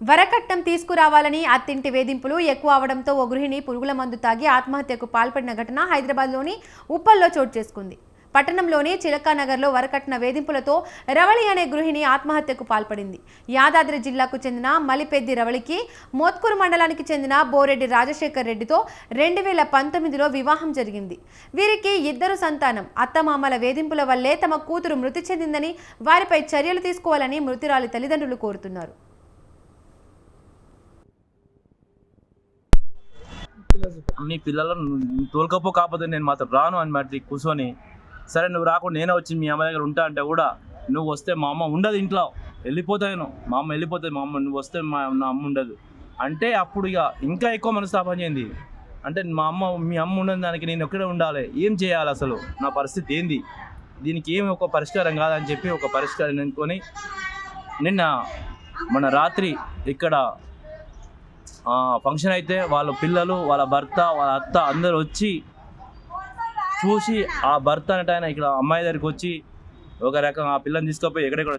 వరకట్నం తీసుకురావాలని అత్తింటి వేధింపులు ఎక్కువ అవడంతో ఓ గృహిణి పురుగుల మందు తాగి ఆత్మహత్యకు పాల్పడిన ఘటన హైదరాబాద్లోని ఉప్పల్లో చోటు చేసుకుంది. పట్టణంలోని చిలకానగర్లో వరకట్న వేధింపులతో రవళి అనే గృహిణి ఆత్మహత్యకు పాల్పడింది. యాదాద్రి జిల్లాకు చెందిన మలిపెద్ది రవళికి మోత్కూరు మండలానికి చెందిన బోరెడ్డి రాజశేఖర్ రెడ్డితో రెండు వేల పంతొమ్మిదిలో వివాహం జరిగింది. వీరికి ఇద్దరు సంతానం. అత్తమామల వేధింపుల వల్లే తమ కూతురు మృతి చెందిందని వారిపై చర్యలు తీసుకోవాలని మృతురాలి తల్లిదండ్రులు కోరుతున్నారు. నీ పిల్లలను తోలుకపో కాకపోతే నేను మాత్రం రాను అని మరి కూర్చొని సరే నువ్వు రాకుండా నేనే వచ్చి మీ అమ్మ దగ్గర ఉంటా అంటే కూడా నువ్వు వస్తే మా అమ్మ ఉండదు ఇంట్లో. వెళ్ళిపోతాను మా అమ్మ వెళ్ళిపోతుంది మా అమ్మ నువ్వు వస్తే మా నా అమ్మ ఉండదు. అంటే అప్పుడు ఇక ఇంకా ఎక్కువ మనస్తాపం చెంది అంటే మా అమ్మ మీ అమ్మ ఉండని దానికి నేను ఒక్కడే ఉండాలి. ఏం చేయాలి అసలు? నా పరిస్థితి ఏంది? దీనికి ఏమి ఒక పరిష్కారం కాదని చెప్పి ఒక పరిష్కారం అనుకొని నిన్న మన రాత్రి ఇక్కడ ఫంక్షన్ అయితే వాళ్ళ పిల్లలు వాళ్ళ భర్త వాళ్ళ అత్త అందరు వచ్చి చూసి ఆ భర్త అనేట ఆయన ఇక్కడ అమ్మాయి దగ్గరికి వచ్చి ఒక రకం ఆ పిల్లని తీసుకుపోయి ఎక్కడెక్కడ